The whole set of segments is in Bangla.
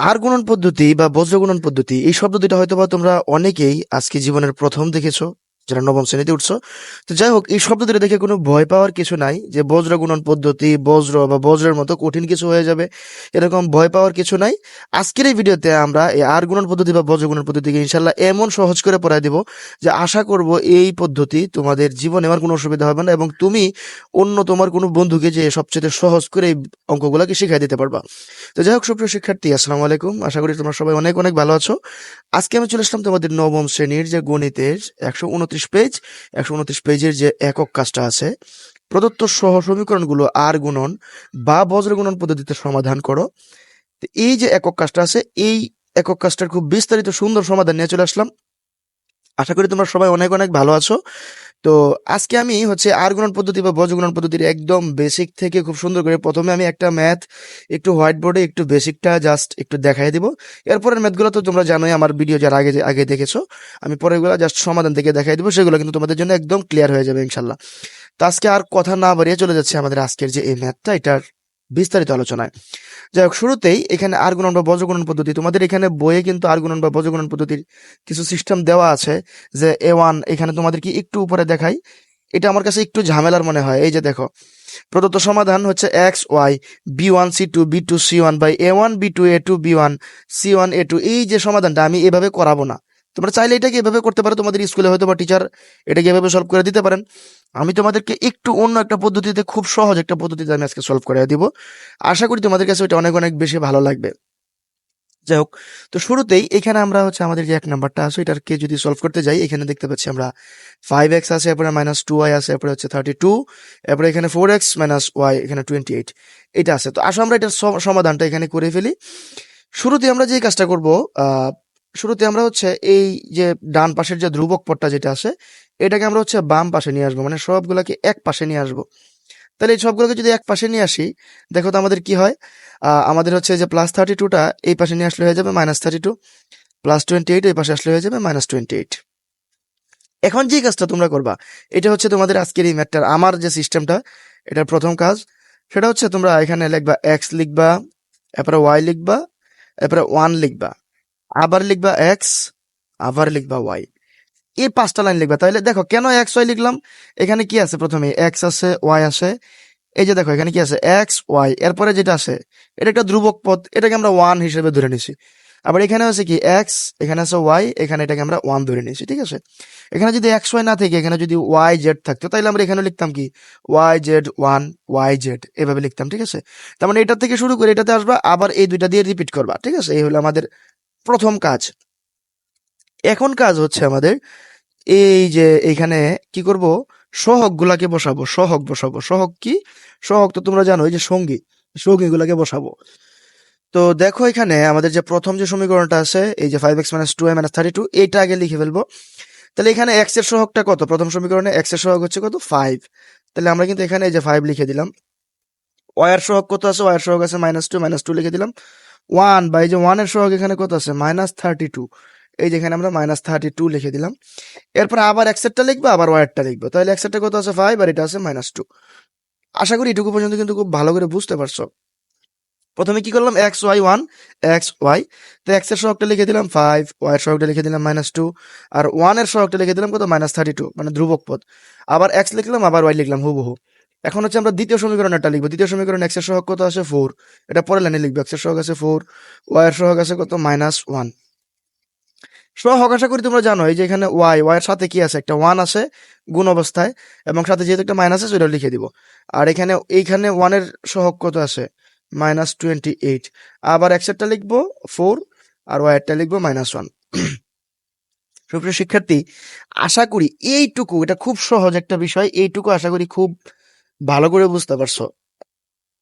আর গুণন পদ্ধতি বা বজ্র গুণন পদ্ধতি, এই শব্দ দুটা হয়তো বা তোমরা অনেকেই আজকে জীবনের প্রথম দেখেছ। যারা নবম শ্রেণীতে উঠছো। তো যাই হোক, এই শব্দ দেখে কোনো ভয় পাওয়ার কিছু নাই যে বজ্র গুণন পদ্ধতি, বজ্র বা বজ্রের মতো কঠিন কিছু হয়ে যাবে, এরকম ভয় পাওয়ার কিছু নাই। আজকের এই ভিডিওতে আমরা এই আর গুণন পদ্ধতি বা বজ্র গুণন পদ্ধতিকে ইনশাল্লাহ এমন সহজ করে পড়াই দিব যে আশা করব এই পদ্ধতি তোমাদের জীবনে আমার কোনো অসুবিধা হবে না এবং তুমি অন্য তোমার কোনো বন্ধুকে যে সবচেয়ে সহজ করে এই অঙ্কগুলোকে শিখাই দিতে পারবা। তো যাই হোক, সুপ্রিয় শিক্ষার্থী, আসসালামু আলাইকুম। আশা করি তোমরা সবাই অনেক অনেক ভালো আছো। আজকে আমি চলে আসলাম তোমাদের নবম শ্রেণির যে গণিতের একশো উনত্রিশ পেজ একশো উনত্রিশ পেজের যে একক কাজটা আছে, প্রদত্ত সহ সমীকরণগুলো আর গুণন বা বজ্র গুণন পদ্ধতিতে সমাধান করো। এই যে একক কাজটা আছে, এই একক কাজটার খুব বিস্তারিত সুন্দর সমাধান নিয়ে চলে আসলাম। আশা করি তোমরা সবাই অনেক অনেক ভালো আছো। তো আজকে আমি হচ্ছে আর গুণন পদ্ধতি বা বজ গুণন পদ্ধতির একদম বেসিক থেকে খুব সুন্দর করে প্রথমে আমি একটা ম্যাথ একটু হোয়াইট বোর্ডে একটু বেসিকটা জাস্ট একটু দেখাই দিব। এরপরের ম্যাথগুলো তো তোমরা জানোই, আমার ভিডিও যারা আগে আগে দেখেছ, আমি পরেরগুলো জাস্ট সমাধান থেকে দেখাই দিব, সেগুলো কিন্তু তোমাদের জন্য একদম ক্লিয়ার হয়ে যাবে ইনশাল্লাহ। তো আজকে আর কথা না বাড়িয়ে চলে যাচ্ছে আমাদের আজকের যে এই ম্যাথটা এটার বিস্তারিত আলোচনায়। যাই হোক, শুরুতেই এখানে আর গুণন বা বজ্রগুণন পদ্ধতি। তোমাদের এখানে বইয়ে কিন্তু আর গুণন বা বজ্রগুণন পদ্ধতির কিছু সিস্টেম দেওয়া আছে যে এ ওয়ান এখানে তোমাদের কি একটু উপরে দেখাই। এটা আমার কাছে একটু ঝামেলার মনে হয়। এই যে দেখো, প্রদত্ত সমাধান হচ্ছে X Y B one C two B two C one by A one B two A two B one C one A two এই যে সমাধানটা আমি এভাবে করাবো না। তোমরা চাইলে এটাকে এভাবে করতে পারো, তোমাদের স্কুলে হয়তো বা টিচার এটাকে এভাবে সলভ করে দিতে পারেন। আমি তোমাদেরকে একটু অন্য একটা পদ্ধতিতে, খুব সহজ একটা পদ্ধতিতে আমি আজকে সলভ করে দিব। আশা করি তোমাদের কাছে ওটা অনেক অনেক বেশি ভালো লাগবে। যাই হোক, তো শুরুতেই এখানে আমরা হচ্ছে আমাদের যে এক নাম্বারটা আছে এটাকে যদি সলভ করতে যাই, এখানে দেখতে পাচ্ছি আমরা ফাইভ এক্স আছে, এরপরে মাইনাস টু ওয়াই আছে, এরপরে হচ্ছে থার্টি টু এরপরে এখানে ফোর এক্স মাইনাস ওয়াই এখানে টোয়েন্টি এইট এটা আছে। তো আসো আমরা এটার সমাধানটা এখানে করে ফেলি। শুরুতে আমরা যে কাজটা করব শুরুতে আমরা হচ্ছে এই যে ডান পাশের যে ধ্রুবক পদটা যেটা আছে, এটাকে আমরা হচ্ছে বাম পাশে নিয়ে আসব মানে সবগুলোকে এক পাশে নিয়ে আসব। তাহলে এই সবগুলোকে যদি এক পাশে নিয়ে আসি, দেখো তো আমাদের কি হয়? আমাদের হচ্ছে যে প্লাস থার্টি টুটা এই পাশে নিয়ে আসলে হয়ে যাবে minus thirty two plus twenty eight এই পাশে আসলে হয়ে যাবে মাইনাস টোয়েন্টি এইট এখন যে কাজটা তোমরা করবা, এটা হচ্ছে তোমাদের আজকের এই ম্যাথটার আমার যে সিস্টেমটা এটার প্রথম কাজ, সেটা হচ্ছে তোমরা এখানে লিখবা এক্স লিখবা, এরপরে ওয়াই লিখবা, এরপরে ওয়ান লিখবা। আবার লিখবা এক্স আবার লিখবা ওয়াই এই পাঁচটা লাইন লিখবা। তাহলে দেখো, কেন এক্স ওয়াই লিখলাম? এখানে কি আছে প্রথমে? এক্স আছে ওয়াই আছে। এই যে দেখো, এখানে কি আছে? এক্স ওয়াই এরপরে যেটা আছে, এটা একটা ধ্রুবক পথ, এটাকে আমরা ওয়ান হিসেবে ধরে নিছি। আবার এখানে আছে কি? এক্স এখানে আছে ওয়াই এখানে এটাকে আমরা ওয়ান ধরে নিয়েছি ঠিক আছে? এখানে যদি এক্স ওয়াই না থেকে, এখানে যদি ওয়াই জেড থাকতো, তাহলে আমরা এখানে লিখতাম কি? Y Z one Y Z এভাবে লিখতাম, ঠিক আছে? তার মানে এটা থেকে শুরু করে এটাতে আসবা, আবার এই দুইটা দিয়ে রিপিট করবা, ঠিক আছে? এই হলো আমাদের প্রথম কাজ। এখন কাজ হচ্ছে আমাদের এই যে এখানে কি করব? সহগ গুলাকে বসাবো, সহক বসাবো। সহক কি? সহক তো তোমরা জানো এই যে সঙ্গী সঙ্গী গুলাকে বসাবো। তো দেখো এখানে আমাদের যে প্রথম যে সমীকরণটা আছে, এই যে five X minus two minus thirty two এইটা আগে লিখে ফেলব। তাহলে এখানে এক্সের সহগটা কত? প্রথম সমীকরণে এক্সের সহগ হচ্ছে কত? ফাইভ তাহলে আমরা কিন্তু এখানে এই যে ফাইভ লিখে দিলাম। ওয়ার সহগ কত আছে? ওয়ার সহগ আছে মাইনাস টু মাইনাস টু লিখে দিলাম। ওয়ান, বা এই যে ওয়ানের সহগ এখানে কত আছে? Minus thirty two. এই যেখানে আমরা মাইনাস থার্টি টু লিখে দিলাম। এরপর আবার এক্সেরটা লিখব, আবার ওয়ারটা লিখব। তাহলে এক্সেরটা কত আছে? ফাইভ আর এটা আছে মাইনাস টু আশা করি এটুকু পর্যন্ত কিন্তু খুব ভালো করে বুঝতে পারছ। প্রথমে কি করলাম? X Y one X Y তো এক্সের সহগটা লিখে দিলাম ফাইভ ওয়াই এর সহগটা লিখে দিলাম মাইনাস টু আর ওয়ানের সহগটা লিখে দিলাম কত? মাইনাস থার্টি টু মানে ধ্রুবক পদ। আবার এক্স লিখলাম, আবার ওয়াই লিখলাম হুবহু। এখন হচ্ছে আমরা দ্বিতীয় সমীকরণটা লিখব। দ্বিতীয় সমীকরণ এক্সের সহগ কত আছে? ফোর এটা পরের লাইনে লিখব। এক্সের সহগ আছে ফোর ওয়াই এর সহগ আছে কত? মাইনাস ওয়ান সহগ আশা করি তোমরা জানো, এই যে এখানে ওয়াই ওয়াই সাথে কি আছে? একটা ওয়ান আছে গুণ অবস্থায়, এবং সাথে যেহেতু একটা মাইনাস আছে সেটা লিখে দিব। আর এখানে, এইখানে ওয়ানের সহগ কত আছে? মাইনাস টোয়েন্টি এইট আবার এক্সেরটা লিখব ফোর আর ওয়াইয়েরটা লিখব মাইনাস ওয়ান সুপ্রিয় শিক্ষার্থী, আশা করি এইটুকু, এটা খুব সহজ একটা বিষয়, এইটুকু আশা করি খুব ভালো করে বুঝতে পারছ।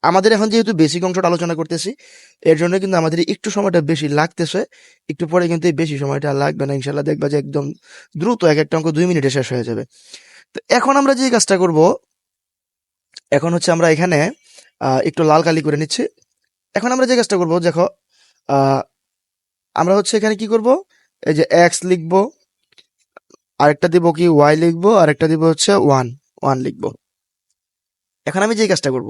আমাদের এখন যেহেতু বেসিক অংশটা আলোচনা করতেছি, এর জন্য কিন্তু আমাদের একটু সময়টা বেশি লাগতেছে। একটু পরে কিন্তু বেশি সময়টা লাগবে না। ইনশাল্লাহ দেখবা যে একদম দ্রুত এক একটা অঙ্ক দুই মিনিটে শেষ হয়ে যাবে। তো এখন আমরা যে কাজটা করব, এখন হচ্ছে আমরা এখানে একটু লাল কালি করে নিচ্ছি। এখন আমরা যে কাজটা করব, দেখো আমরা হচ্ছে এখানে কি করব? এই যে এক্স লিখব, আরেকটা দিব কি? ওয়াই লিখব, আরেকটা দিব হচ্ছে ওয়ান ওয়ান লিখব। এখন আমি যে কাজটা করব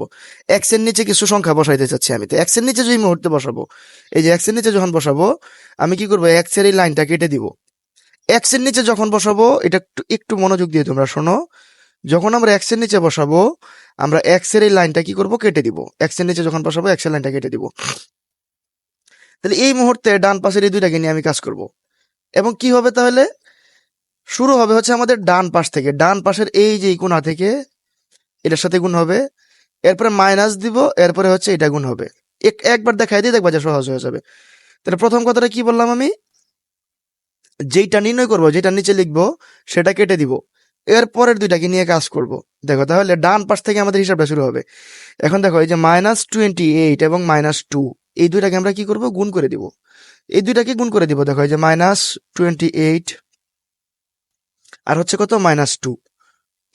এক্সের নিচে কিছু সংখ্যা বসাইতে চাচ্ছি আমি। তো এক্সের নিচে যে মুহূর্তে বসাবো, এই যে এক্সের নিচে যখন বসাবো, আমি কি করব এক্সের এই লাইনটা কেটে দিব। এক্সের নিচে যখন বসাবো, এটা একটু একটু মনোযোগ দিয়ে তোমরা শোনো, যখন আমরা এক্সের নিচে বসাবো, আমরা এক্সের এই লাইনটা কি করব, কেটে দিব। এক্সের নিচে যখন বসাবো এক্সের লাইনটা কেটে দিব। তাহলে এই মুহূর্তে ডান পাশের এই দুইটাকে নিয়ে আমি কাজ করব। এবং কি হবে তাহলে? শুরু হবে হচ্ছে আমাদের ডান পাশ থেকে। ডান পাশের এই যে কোণা থেকে এটার সাথে গুণ হবে, এরপরে মাইনাস দিব, এরপরে হচ্ছে এটা গুণ হবে। একবার দেখাই দিয়ে দেখবা যে সহজ হয়ে যাবে। তাহলে প্রথম কথাটা কি বললাম আমি? যেইটা নির্ণয় করব যেটা নিচে লিখব, সেটা কেটে দিব। এর পরের দুইটাকে নিয়ে কাজ করব। দেখো, তাহলে ডান পাশ থেকে আমাদের হিসাবটা শুরু হবে। এখন দেখো, এই যে মাইনাস টোয়েন্টি এইট এবং মাইনাস টু এই দুইটাকে আমরা কি করব? গুণ করে দিব। এই দুইটাকে গুণ করে দিব। দেখো, এই যে মাইনাস টোয়েন্টি এইট আর হচ্ছে কত? মাইনাস টু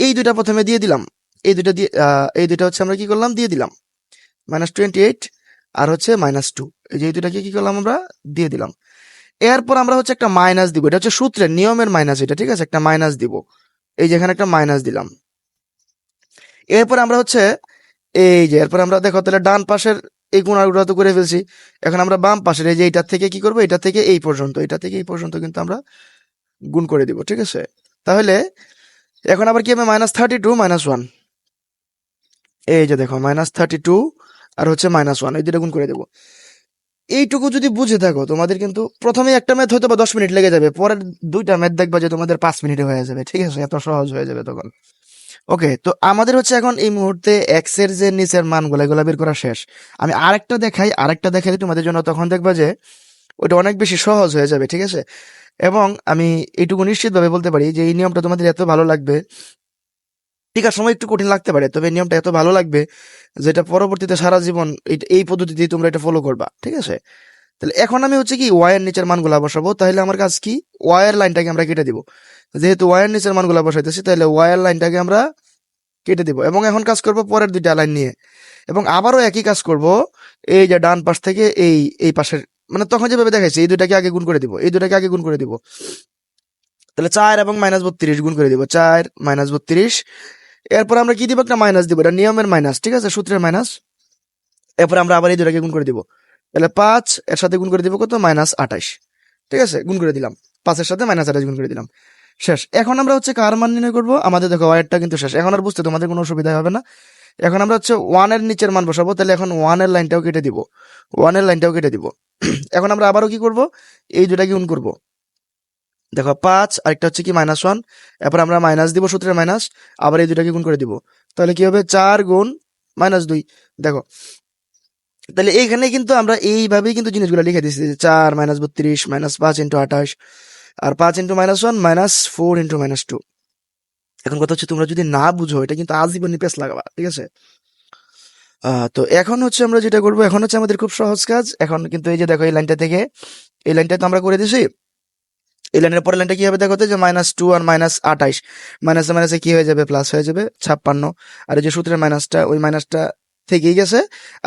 এই দুইটা প্রথমে দিয়ে দিলাম। এই দুইটা দিয়ে এই দুইটা হচ্ছে আমরা কি করলাম? দিয়ে দিলাম। মাইনাস টোয়েন্টি এইট আর হচ্ছে মাইনাস টু এই যে দুইটাকে কি করলাম আমরা? দিয়ে দিলাম। এরপর আমরা হচ্ছে একটা মাইনাস দিব। এটা হচ্ছে সূত্রের নিয়মের মাইনাস এটা, ঠিক আছে? একটা মাইনাস দিব। এই যে এখানে একটা মাইনাস দিলাম। এরপর আমরা হচ্ছে, এই যে এরপর আমরা দেখো তাহলে ডান পাশের এই গুণাগুলো তো করে ফেলছি। এখন আমরা বাম পাশের এই যে এইটার থেকে কি করব? এটা থেকে এই পর্যন্ত এটা থেকে এই পর্যন্ত কিন্তু আমরা গুণ করে দিব, ঠিক আছে? তাহলে এখন আবার কি হবে? Minus thirty two minus one এই যে দেখো মাইনাস থার্টি টু আর হচ্ছে মাইনাস ওয়ান এই দুটো গুণ করে দেবো। এইটুকু যদি বুঝে থাকো, তোমাদের কিন্তু প্রথমে একটা ম্যাথ হয়তো বা দশ মিনিট লেগে যাবে, পরের দুইটা ম্যাথ দেখবা যে তোমাদের পাঁচ মিনিটে হয়ে যাবে, ঠিক আছে? এত সহজ হয়ে যাবে তখন। ওকে তো আমাদের হচ্ছে এখন এই মুহূর্তে এক্সের যে নিচের মানগুলো, এগুলো বের করা শেষ। আমি আরেকটা দেখাই আরেকটা দেখাই তোমাদের জন্য তখন দেখবা যে ওটা অনেক বেশি সহজ হয়ে যাবে, ঠিক আছে? এবং আমি এইটুকু নিশ্চিতভাবে বলতে পারি যে এই নিয়মটা তোমাদের এত ভালো লাগবে টিকার সময় একটু কঠিন লাগতে পারে, তবে নিয়মটা এত ভালো লাগবে যেটা পরবর্তীতে সারা জীবন এই- পদ্ধতিতে তোমরা এটা ফলো করবা, ঠিক আছে? তাহলে এখন আমি হচ্ছে কি ওয়াইয়ের নিচের মানগুলা বসাবো, তাহলে আমার কাজ কি? ওয়াইয়ের লাইনটাকে আমরা কেটে দিব। যেহেতু ওয়াইয়ের নিচের মানগুলা বসাইতেছি, তাহলে ওয়াইয়ের লাইনটাকে আমরা কেটে দিব। এবং এখন কাজ করব পরের দুইটা লাইন নিয়ে। এবং আবারও একই কাজ করব এই যে ডান পাশ থেকে এই এই পাশের মানে তখন যেভাবে দেখাইছি, এই দুটাকে আগে গুণ করে দিব, এই দুটাকে আগে গুণ করে দিব। তাহলে চার এবং মাইনাস বত্রিশ গুণ করে দিব, চার মাইনাস বত্রিশ এরপর আমরা কি দিব? একটা মাইনাস দিব। এটা নিয়মের মাইনাস ঠিক আছে? সূত্রের মাইনাস এরপর আমরা আবার এই দুটাকে গুণ করে দিব। তাহলে পাঁচ এর সাথে গুণ করে দিব কত? মাইনাস আঠাশ। ঠিক আছে? গুণ করে দিলাম। পাঁচের সাথে মাইনাস আঠাশ গুণ করে দিলাম। শেষ। এখন আমরা হচ্ছে কার মান নির্ণয় করব? আমাদের দেখো ওয়ারটা কিন্তু শেষ। এখন আর বুঝতে তোমাদের কোনো অসুবিধা হবে না। এখন আমরা হচ্ছে ওয়ানের নিচের মান বসাবো। তাহলে এখন ওয়ানের লাইনটাও কেটে দিব। ওয়ানের লাইনটাও কেটে দিব। এখন আমরা আবারও কি করব? এই দুটাকে গুণ করব। দেখো, পাঁচ, আরেকটা হচ্ছে কি মাইনাস ওয়ান এরপর আমরা মাইনাস দিব, সূত্রের মাইনাস আবার এই দুটাকে গুণ করে দিব। তাহলে কি হবে? চার গুণ মাইনাস দুই। দেখো, তাহলে এইখানে কিন্তু আমরা এইভাবেই কিন্তু জিনিসগুলো লিখে দিচ্ছি চার মাইনাস বত্রিশ মাইনাস পাঁচ ইন্টু আঠাশ, আর পাঁচ into minus one minus four into minus two এখন কথা হচ্ছে, তোমরা যদি না বুঝো, এটা কিন্তু আজীবন পেস লাগাবা, ঠিক আছে? তো এখন হচ্ছে আমরা যেটা করব, এখন হচ্ছে আমাদের খুব সহজ কাজ। এখন কিন্তু এই যে দেখো, এই লাইনটা থেকে, এই লাইনটা তো আমরা করে দিছি। এই লাইনের পরের লাইনটা কি হবে দেখো তো, যে মাইনাস টু আর মাইনাস আঠাইশ। মাইনাসে মাইনাসে কি হয়ে যাবে? প্লাস হয়ে যাবে ছাপ্পান্ন। আর এই যে সূত্রের মাইনাসটা ওই মাইনাসটা থেকেই গেছে।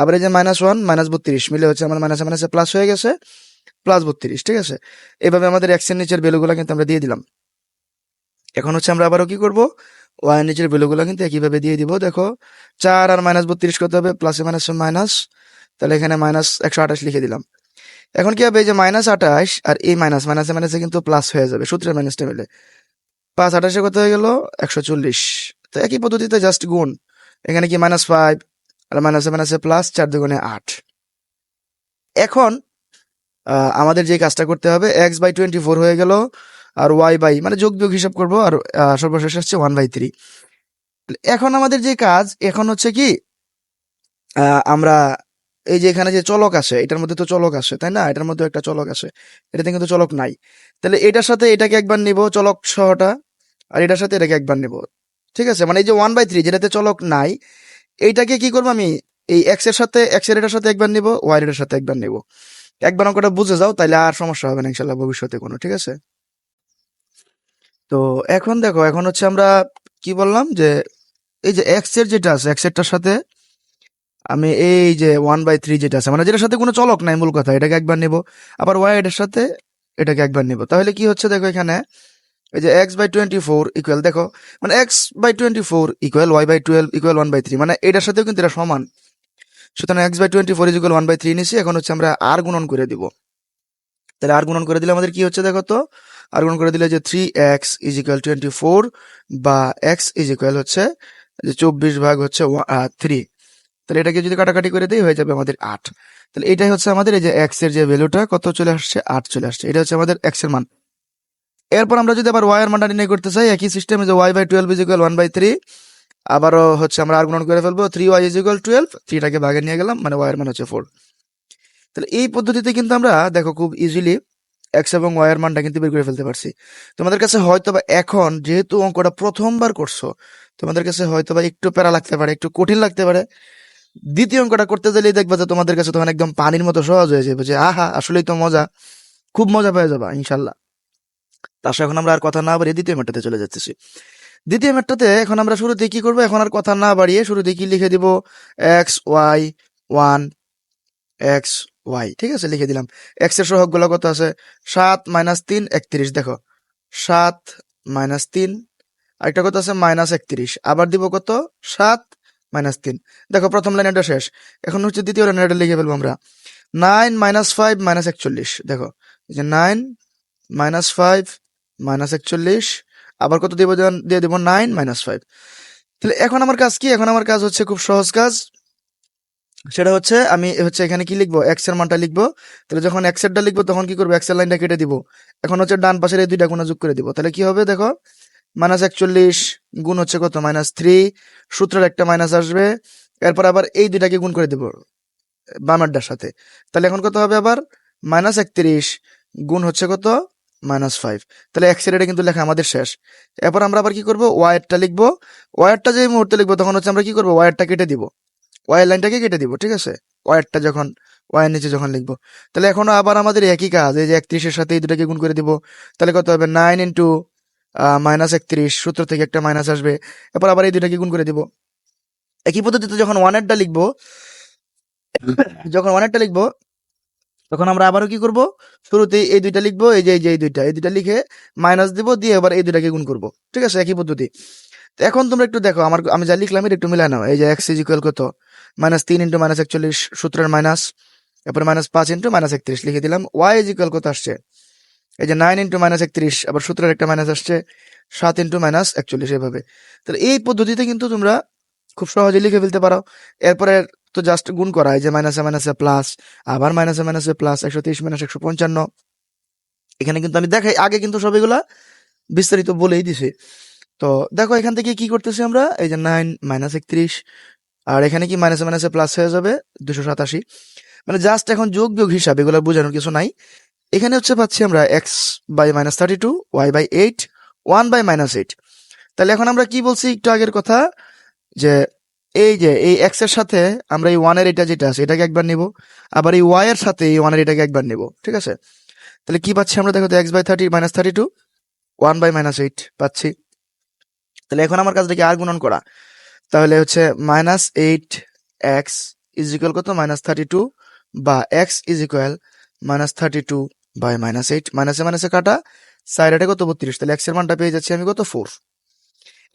আবার এই যে মাইনাস ওয়ান মাইনাস বত্রিশ, মিলে হচ্ছে আমার মাইনাসে মাইনাসে প্লাস হয়ে গেছে প্লাস বত্রিশ, ঠিক আছে? এভাবে আমাদের এক্সের নিচের ভ্যালুগুলো কিন্তু আমরা দিয়ে দিলাম। এখন হচ্ছে আমরা আবারও কি করব? ওয়াই নিচের ভ্যালুগুলো কিন্তু একইভাবে দিয়ে দিব। দেখো, চার আর মাইনাস বত্রিশ করতে হবে? প্লাসে মাইনাস মাইনাস তাহলে এখানে মাইনাস একশো আঠাশ লিখে দিলাম। এখন কি হবে এই যে মাইনাস আঠাশ আর এই মাইনাস মাইনাসে মাইনাসে কিন্তু প্লাস হয়ে যাবে, সূত্রের মাইনাসটা মিলে। পাঁচ আঠাশে কত হয়ে গেল? একশো চল্লিশ। তো একই পদ্ধতিতে জাস্ট গুণ। এখানে কি মাইনাস ফাইভ আর মাইনাসে মাইনাসে প্লাস চার দুগুণে আট। এখন আমাদের যে কাজটা করতে হবে এক্স বাই টোয়েন্টি ফোর হয়ে গেল, আর ওয়াই বাই মানে যোগ বিয়োগ হিসাব করব, আর সর্বশেষ আসছে ওয়ান বাই থ্রি এখন আমাদের যে কাজ, এখন হচ্ছে কি আমরা এই যে এখানে যে চলক আছে, এটার মধ্যে তো চলক আছে, তাই না? এটার মধ্যে একটা চলক আছে। এটাতে কিন্তু চলক নাই। তাহলে এটার সাথে এটাকে একবার নিব চলক সহটা, আর এটার সাথে এটাকে একবার নিব। ঠিক আছে? মানে এই যে ওয়ান বাই থ্রি যেটাতে চলক নাই, এইটাকে কি করব আমি? এই এক্সের সাথে এক্সের এটার সাথে একবার নিব ওয়াই এর সাথে একবার নিব। একবার অঙ্কটা বুঝে যাও, তাইলে আর সমস্যা হবে না, ইনশাল্লাহ, ভবিষ্যতে কোনো, ঠিক আছে? তো এখন দেখো, এখন হচ্ছে আমরা কি বললাম যে, এই যে এক্সের যেটা আছে এক্স এরটার সাথে আমি এই যে ওয়ান বাই থ্রি যেটা আছে মানে যেটার সাথে কোনো চলক নাই মূল কথা, এটাকে একবার নিব। আবার ওয়াই এটার সাথে এটাকে একবার নিব। তাহলে কি হচ্ছে দেখো এখানে, এই যে X by twenty four equal দেখো মানে X by twenty four equal Y by twelve equal one by three মানে এটার সাথেও কিন্তু এটা সমান। সুতরাং X by twenty four equal one by three নিছি, এখন হচ্ছে আমরা আর গুণন করে দিব। তাহলে আর গুণন করে দিলে আমাদের কি হচ্ছে দেখো তো? আর গুণন করে দিলে যে three X is equal twenty four বা এক্স ইজ ইকুয়াল হচ্ছে, যে চব্বিশ ভাগ হচ্ছে থ্রি তাহলে এটাকে যদি কাটাকাটি করে দিই, হয়ে যাবে আমাদের আট। তাহলে এটাই হচ্ছে আমাদের এই যে এক্সের যে ভ্যালুটা কত চলে আসছে? আট চলে আসছে। এটা হচ্ছে আমাদের এক্সের মান। এরপর আমরা যদি আবার ওয়াই এর মানটা নির্ণয় করতে চাই, একই সিস্টেমে যে Y by twelve is equal one by three আবারও হচ্ছে আমরা আর গুণন করে ফেলব three Y is equal twelve থ্রিটাকে ভাগে নিয়ে গেলাম মানে ওয়াই এর মান হচ্ছে ফোর তাহলে এই পদ্ধতিতে কিন্তু আমরা, দেখো খুব ইজিলি এক্স এবং ওয়াই এর মানটা কিন্তু বের করে ফেলতে পারছি। তোমাদের কাছে হয়তো বা এখন যেহেতু অঙ্কটা প্রথমবার করছ, তোমাদের কাছে হয়তো বা একটু প্যারা লাগতে পারে, একটু কঠিন লাগতে পারে। দ্বিতীয় অঙ্কটা করতে গেলেই দেখবা যে তোমাদের কাছে তখন একদম পানির মতো সহজ হয়ে যাবে যে, আহা, আসলেই তো মজা। খুব মজা পেয়ে যাবা, ইনশাল্লাহ। তার এখন আমরা আর কথা না বাড়িয়ে দ্বিতীয় ম্যাটটাতে চলে যাচ্ছি দ্বিতীয় ম্যাটটাতে এখন আমরা শুরুতে কি করব? এখন আর কথা না বাড়িয়ে শুরুতে কি লিখে দিব? X Y one X Y ঠিক আছে? লিখে দিলাম। এক্সের সহগগুলো কত আছে? সাত মাইনাস তিন, একত্রিশ। দেখো, সাত মাইনাস তিন, আরেকটা কত আছে? মাইনাস একত্রিশ। আবার দিব কত? সাত মাইনাস তিন। দেখো, প্রথম লাইন এটা শেষ। এখন হচ্ছে দ্বিতীয় লাইন এটা লিখে ফেলব আমরা। নাইন মাইনাস ফাইভ মাইনাস একচল্লিশ। দেখো যে নাইন মাইনাস ফাইভ মাইনাস একচল্লিশ, আবার কত দিব দিয়ে দিব নাইন মাইনাস ফাইভ। তাহলে এখন আমার কাজ কি? এখন আমার কাজ হচ্ছে খুব সহজ কাজ। সেটা হচ্ছে আমি হচ্ছে এখানে কি লিখব? এক্সের মানটা লিখব। তাহলে যখন এক্স এরটা লিখব, তখন কি করব? এক্সের লাইনটা কেটে দিব। এখন হচ্ছে ডান পাশের এই দুইটা গুণ যোগ করে দিব। তাহলে কি হবে? দেখো মাইনাস একচল্লিশ গুণ হচ্ছে কত? Minus three. সূত্রের একটা মাইনাস আসবে। এরপর আবার এই দুইটাকে গুণ করে দেব বামারটার সাথে। তাহলে এখন কত হবে আবার? মাইনাস একত্রিশ গুণ হচ্ছে কত? Minus five. তাহলে এক্সের এটা কিন্তু লেখা আমাদের শেষ। এরপর আমরা আবার কি করব? ওয়াইয়েরটা লিখব। ওয়াইয়েরটা যে মুহূর্তে লিখব, তখন হচ্ছে আমরা কি করব? ওয়াইয়েরটা কেটে দিব। ওয়াইয়ের লাইনটাকে কেটে দিব, ঠিক আছে? ওয়াইয়েরটা যখন, ওয়াইয়ের নিচে যখন লিখব। তাহলে এখনও আবার আমাদের একই কাজ, এই যে একত্রিশের সাথে এই দুটাকে গুণ করে দিব। তাহলে কত হবে? নাইন ইন্টু মাইনাস একত্রিশ, সূত্র থেকে একটা মাইনাস আসবে। এরপর আবার এই দুটাকে গুণ করে দিব? একই পদ্ধতিতে যখন ওয়ানেরটা লিখব, যখন ওয়ানেরটা লিখব, তখন আমরা আবারও কি করব? শুরুতে এই দুইটা লিখব, এই যে এই যে, এই দুইটা। এই দুইটা লিখে মাইনাস দিব, দিয়ে এবার এই দুইটাকে গুণ করব। ঠিক আছে? একই পদ্ধতি। এখন তোমরা একটু দেখো, আমার, আমি যা লিখলাম এটা একটু মিলাই নাও। এই যে এক্স ইজ ইকুয়াল কত? মাইনাস তিন ইন্টু মাইনাস একচল্লিশ, সূত্রের মাইনাস এরপরে মাইনাস পাঁচ ইন্টু মাইনাস একত্রিশ, লিখে দিলাম। ওয়াই ইজ ইকুয়াল কত আসছে? এই যে নাইন ইন্টু মাইনাস একত্রিশ, আবার সূত্রের একটা মাইনাস আসছে, সাত ইন্টু মাইনাস একচল্লিশ এভাবে। তাহলে এই পদ্ধতিতে কিন্তু তোমরা খুব সহজে লিখে ফেলতে পারো। এরপরে তো জাস্ট গুণ করা, এই যে মাইনাসে মাইনাসে প্লাস আবার মাইনাসে মাইনাসে প্লাস একশো তেইশ মাইনাস একশো পঞ্চান্ন। এখানে কিন্তু আমি দেখাই, আগে কিন্তু সবগুলা বিস্তারিত বলেই দিছি। তো দেখো এখান থেকে কি করতেছি আমরা, এই যে নাইন মাইনাস একত্রিশ, আর এখানে কি মাইনাসে মাইনাসে প্লাস হয়ে যাবে, দুশো সাতাশি। মানে জাস্ট এখন যোগ বিয়োগ হিসাব, এগুলো বোঝানোর কিছু নাই। এখানে হচ্ছে পাচ্ছি আমরা X by minus thirty two Y by eight one by minus eight তাহলে এখন আমরা কি বলছি একটু আগের কথা? যে এই যে, এই এক্সের সাথে আমরা এই ওয়ানের এটা যেটা আছে, এটাকে একবার নিব। আবার এই ওয়াই এর সাথে এই ওয়ানের এটাকে একবার নিব, ঠিক আছে? তাহলে কি পাচ্ছি আমরা? দেখো তো X by thirty minus thirty two one by minus eight পাচ্ছি। তাহলে এখন আমার কাজটাকে আর গুণন করা। তাহলে হচ্ছে minus eight X is equal কত? মাইনাস থার্টি টু বা X is equal minus thirty two by minus eight মাইনাসে মাইনাসে কাটা সাইডে কত? বত্রিশ। তাহলে এক্সের মানটা পেয়ে যাচ্ছি আমি কত? ফোর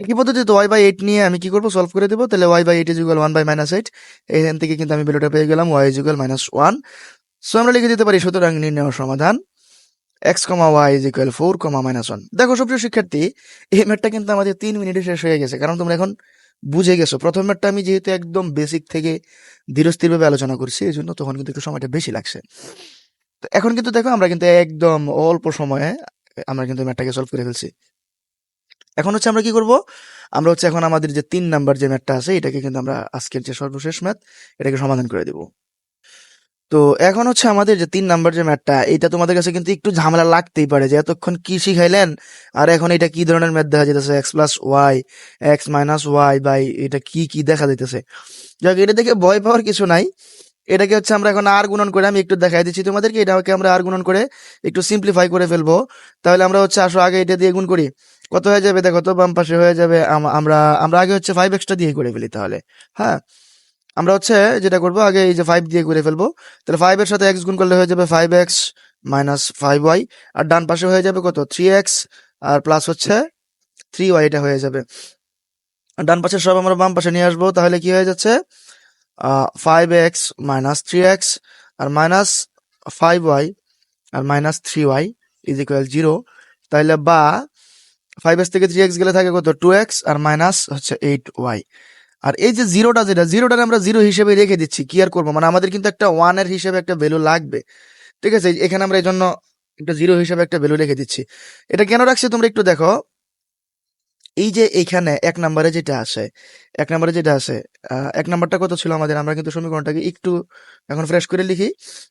একই পদ্ধতিতে ওয়াই বাই এইট নিয়ে আমি কি করব? সলভ করে দেবো। তাহলে Y by eight is equal one by minus eight এখান থেকে কিন্তু আমি ভ্যালুটা পেয়ে গেলাম Y is equal minus one so আমরা লিখে দিতে পারি, সুতরাং নির্ণয় সমাধান। X comma Y is equal four comma minus one দেখো, সুপ্রিয় শিক্ষার্থী, এই ম্যাটটা কিন্তু আমাদের তিন মিনিটে শেষ হয়ে গেছে। কারণ তোমরা এখন বুঝে গেছো। প্রথম ম্যাটটা আমি যেহেতু একদম বেসিক থেকে ধীরস্থিরভাবে আলোচনা করছি এই জন্য তখন কিন্তু একটু সময়টা বেশি লাগছে। তো এখন কিন্তু দেখো আমরা কিন্তু একদম অল্প সময়ে আমরা কিন্তু ম্যাটটাকে সলভ করে ফেলছি। এখন হচ্ছে আমরা কি করব? আমরা হচ্ছে এখন আমাদের যে তিন নাম্বার যে ম্যাটটা আছে, এটাকে কিন্তু আমরা আজকের যে সর্বশেষ ম্যাথ, এটাকে সমাধান করে দিব। তো এখন হচ্ছে আমাদের যে তিন নাম্বার যে ম্যাথটা এটা তোমাদের কাছে কিন্তু একটু ঝামেলা লাগতেই পারে যে এতক্ষণ কি শিখাইলেন, আর এখন এটা কি ধরনের ম্যাথ দেখা যেতেছে X plus Y X minus Y by এটা কি কি দেখা যাইতেছে? যাক, এটা দেখে ভয় পাওয়ার কিছু নাই। এটাকে হচ্ছে আমরা এখন আর গুণন করে আমি একটু দেখাই দিচ্ছি তোমাদেরকে, এটাকে আমরা আর গুণন করে একটু সিম্পলিফাই করে ফেলব। তাহলে আমরা হচ্ছে আসো আগে এটা দিয়ে গুণ করি। কত হয়ে যাবে দেখো তো, বাম পাশে হয়ে যাবে আম- আমরা আমরা আগে হচ্ছে ফাইভ এক্সটা দিয়ে করে ফেলি তাহলে হ্যাঁ? আমরা হচ্ছে যেটা করব, আগে এই যে ফাইভ দিয়ে করে ফেলব। তাহলে ফাইভ এর সাথে এক্স গুণ করলে হয়ে যাবে five X minus five Y আর ডান পাশে হয়ে যাবে কত? থ্রি এক্স আর প্লাস হচ্ছে থ্রি ওয়াই এটা হয়ে যাবে। আর ডান পাশের সব আমরা বাম পাশে নিয়ে আসব, তাহলে কি হয়ে যাচ্ছে? Five X minus three X R minus five Y R minus three Y is equal zero তাহলে বা ফাইভ এক্স থেকে থ্রি এক্স গেলে থাকে কত? টু এক্স আর মাইনাস হচ্ছে এইট ওয়াই আর এই যে জিরোটা যেটা জিরোটা আমরা জিরো হিসেবে রেখে দিচ্ছি, কি আর করব? মানে আমাদের কিন্তু একটা ওয়ানের হিসেবে একটা ভ্যালু লাগবে। ঠিক আছে? এখানে আমরা এই জন্য একটা জিরো হিসেবে একটা ভ্যালু রেখে দিচ্ছি। এটা কেন রাখছি তোমরা একটু দেখো। এই যে এখানে এক নম্বরে যেটা আছে, এক নম্বরে যেটা আছে এক নম্বরটা কত ছিল আমাদের? আমরা কিন্তু সমীকরণটাকে একটু এখন ফ্রেশ করে লিখি।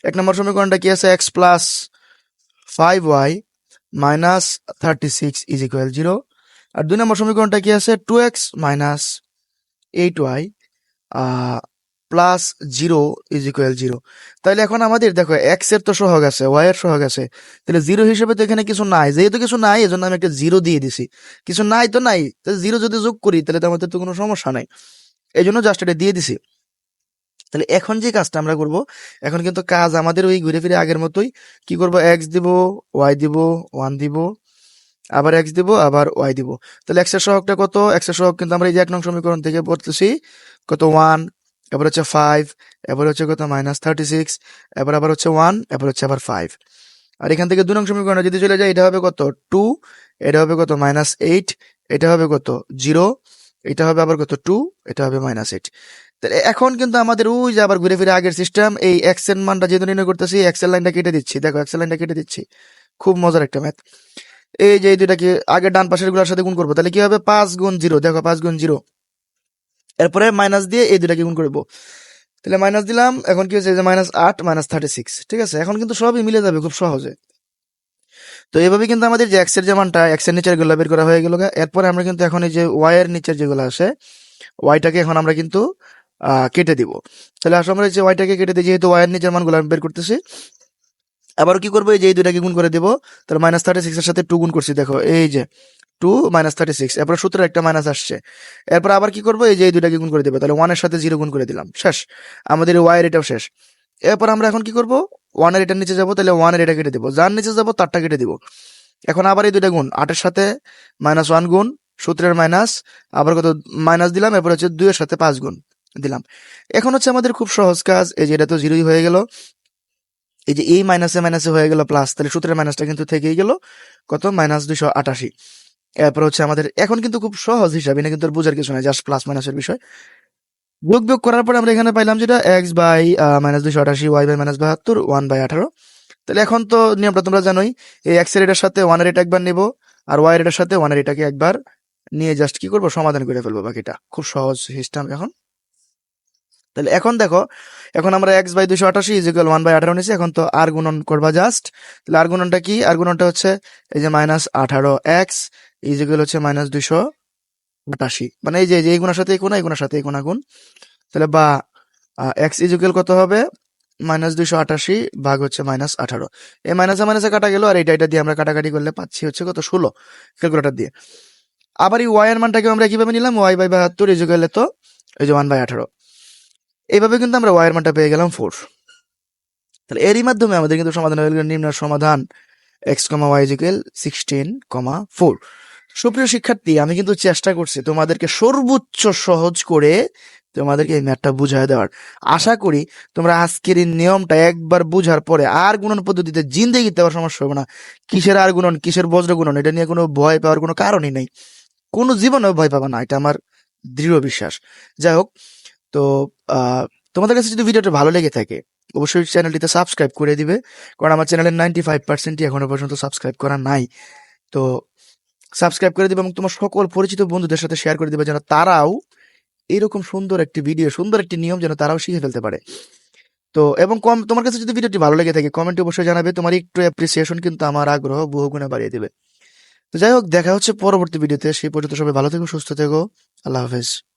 এক নম্বর সমীকরণটা কি আছে? X plus five Y minus thirty six is equal zero আর দুই নম্বর সমীকরণটা কি আছে? Two X minus eight Y plus zero is equal zero তাহলে এখন আমাদের দেখো এক্সের তো সহগ আছে ওয়াই এর সহগ আছে। তাহলে জিরো হিসেবে তো এখানে কিছু নাই। যেহেতু কিছু নাই, এজন্য আমি একটা জিরো দিয়ে দিছি। কিছু নাই তো নাই, তাহলে জিরো যদি যোগ করি, তাহলে তো আমাদের তো কোনো সমস্যা নাই। এই জন্য জাস্ট এটা দিয়ে দিছি। তাহলে এখন যে কাজটা আমরা করব, এখন কিন্তু কাজ আমাদের ওই ঘুরে ফিরে আগের মতোই। কি করব? এক্স দিব ওয়াই দিব ওয়ান দিব, আবার এক্স দিব, আবার ওয়াই দিব। তাহলে এক্সের সহগটা কত? এক্সের সহগ কিন্তু আমরা এই যে এক নং সমীকরণ থেকে পড়তেছি। কত? ওয়ান এবার হচ্ছে ফাইভ এবার হচ্ছে কত? মাইনাস থার্টি সিক্স এবার আবার হচ্ছে ওয়ান এবার হচ্ছে আবার ফাইভ আর এখান থেকে দু নং সমীকরণে যদি চলে যায় এটা হবে কত? টু এটা হবে কত? মাইনাস এইট এটা হবে কত? জিরো এটা হবে আবার কত? টু এটা হবে মাইনাস এইট তাহলে এখন কিন্তু আমাদের ওই যে আবার ঘুরে ফিরে আগের সিস্টেম এই এক্সের মানটা যেহেতু নির্ণয় করতেছি এক্সের লাইনটা কেটে দিচ্ছি। দেখো এক্সের লাইনটা কেটে দিচ্ছি। খুব মজার একটা ম্যাথ এই যে এই দুইটাকে আগে ডান পাশেরগুলোর সাথে গুণ করব, তাহলে কি হবে? পাঁচ গুণ জিরো দেখো, পাঁচ গুণ জিরো এরপরে মাইনাস দিয়ে এই দুটাকে গুণ করব। তাহলে মাইনাস দিলাম, এখন কি হচ্ছে যে মাইনাস আট মাইনাস থার্টি সিক্স ঠিক আছে? এখন কিন্তু সবই মিলে যাবে খুব সহজে। তো এইভাবে কিন্তু আমাদের যে এক্সের যে মানটা এক্সের নিচেরগুলো বের করা হয়ে গেল এরপরে আমরা কিন্তু এখন এই যে ওয়াই এর নিচের যেগুলো আসে ওয়াইটাকে এখন আমরা কিন্তু কেটে দিব। তাহলে আসলে আমরা যে ওয়াইটাকে কেটে দিই, যেহেতু ওয়াই এর নিচের মানগুলো আমি বের করতেছি। আবার কি করব? এই যে এই দুটাকে গুণ করে দিব। তাহলে মাইনাস থার্টি সিক্সের সাথে টু গুণ করছি, দেখো। এই যে টু মাইনাস থার্টি সিক্স এরপর সূত্রের একটা মাইনাস আসছে। এরপর আবার কি করব? এই যে এই দুটাকে গুণ করে দেবো। তাহলে ওয়ানের সাথে জিরো গুণ করে দিলাম। শেষ। আমাদের ওয়াই এটাও শেষ। এরপর আমরা এখন কি করব? ওয়ানের এটার নিচে যাব। তাহলে ওয়ানের এটা কেটে দেবো। যার নিচে যাব, তারটা কেটে দিব। এখন আবার এই দুইটা গুণ। আটের সাথে মাইনাস ওয়ান গুণ, সূত্রের মাইনাস আবার কত? মাইনাস দিলাম। এরপর হচ্ছে দুইয়ের সাথে পাঁচ গুণ দিলাম। এখন হচ্ছে আমাদের খুব সহজ কাজ। এই যে এটা তো জিরোই হয়ে গেল। এই যে এই মাইনাসে মাইনাসে হয়ে গেল প্লাস তাহলে সূত্রের মাইনাসটা কিন্তু থেকেই গেল। কত? মাইনাস দুইশো আটাশি। এরপর হচ্ছে আমাদের এখন কিন্তু খুব সহজ হিসাব, এটা কিন্তু বোঝার কিছু নাই জাস্ট প্লাস মাইনাসের বিষয়। যোগ বিয়োগ করার পর আমরা এখানে পাইলাম যেটা এক্স বাই মাইনাস দুইশো আঠাশি ওয়াই বাই মাইনাস বাহাত্তর ওয়ান বাই আঠারো। তাহলে এখন তো নিয়মটা তোমরা জানোই, এই এক্সের এটার সাথে ওয়ানের এটা একবার নেব, আর ওয়াই এর এটার সাথে ওয়ানের এটাকে একবার নিয়ে জাস্ট কি করব? সমাধান করে ফেলব বাকিটা। খুব সহজ সিস্টেম এখন। তাহলে এখন দেখো, এখন আমরা এক্স বাই দুশো আটাশি ইজিক্যাল ওয়ান বাই আঠারো নিয়েছি, এখন তো আর গুণন করবা জাস্ট তাহলে আর গুণনটা কি? আর গুণনটা হচ্ছে এই যে মাইনাস আঠারো এক্স ইজিক্যাল হচ্ছে মাইনাস দুশো আটাশি। মানে এই যে, এই গুণার সাথে, এই গুণ, এই গুণার সাথে, এই গুণ গুণ তাহলে বা এক্স ইজিক্যাল কত হবে? মাইনাস দুইশো আটাশি ভাগ হচ্ছে মাইনাস আঠারো। এই মাইনাসে মাইনাসে কাটা গেল, আর এটা এটা দিয়ে আমরা কাটাকাটি করলে পাচ্ছি হচ্ছে কত? ষোলো। ক্যালকুলেটার দিয়ে। আবার এই ওয়াই এর মানটাকে আমরা কীভাবে নিলাম? ওয়াই বাই বাহাত্তর ইজিক্যাল তো এই যে ওয়ান বাই আঠারো। এইভাবে কিন্তু আমরা ওয়াই এর মানটা পেয়ে গেলাম ফোর তাহলে এরই মাধ্যমে আমাদের কিন্তু সমাধান হয়ে গেল, নিম্ন সমাধান X comma Y is equal sixteen comma four সুপ্রিয় শিক্ষার্থী, আমি কিন্তু চেষ্টা করছি তোমাদেরকে সর্বোচ্চ সহজ করে তোমাদেরকে এই ম্যাথটা বুঝায় দেওয়ার। আশা করি তোমরা আজকের এই নিয়মটা একবার বুঝার পরে আর গুণন পদ্ধতিতে জিন্দেগি দেওয়ার সমস্যা হবে না। কিসের আর গুণন, কিসের বজ্র গুণন, এটা নিয়ে কোনো ভয় পাওয়ার কোনো কারণই নেই। কোনো জীবনেও ভয় পাবা না, এটা আমার দৃঢ় বিশ্বাস। যাই হোক, তো তোমাদের কাছে যদি ভিডিওটা ভালো লেগে থাকে, অবশ্যই চ্যানেলটিতে সাবস্ক্রাইব করে দিবে। কারণ আমার চ্যানেলের নাইনটি ফাইভ পার্সেন্টই এখনও পর্যন্ত সাবস্ক্রাইব করা নাই। তো সাবস্ক্রাইব করে দেবে এবং তোমার সকল পরিচিত বন্ধুদের সাথে শেয়ার করে দেবে যেন তারাও এরকম সুন্দর একটি ভিডিও সুন্দর একটি নিয়ম যেন তারাও শিখে ফেলতে পারে। তো এবং কম, তোমার কাছে যদি ভিডিওটি ভালো লেগে থাকে কমেন্টে অবশ্যই জানাবে। তোমার একটু অ্যাপ্রিসিয়েশন কিন্তু আমার আগ্রহ বহুগুণে বাড়িয়ে দেবে। তো যাই হোক, দেখা হচ্ছে পরবর্তী ভিডিওতে সেই পর্যন্ত সবাই ভালো থেকো, সুস্থ থেকো। আল্লাহ হাফেজ।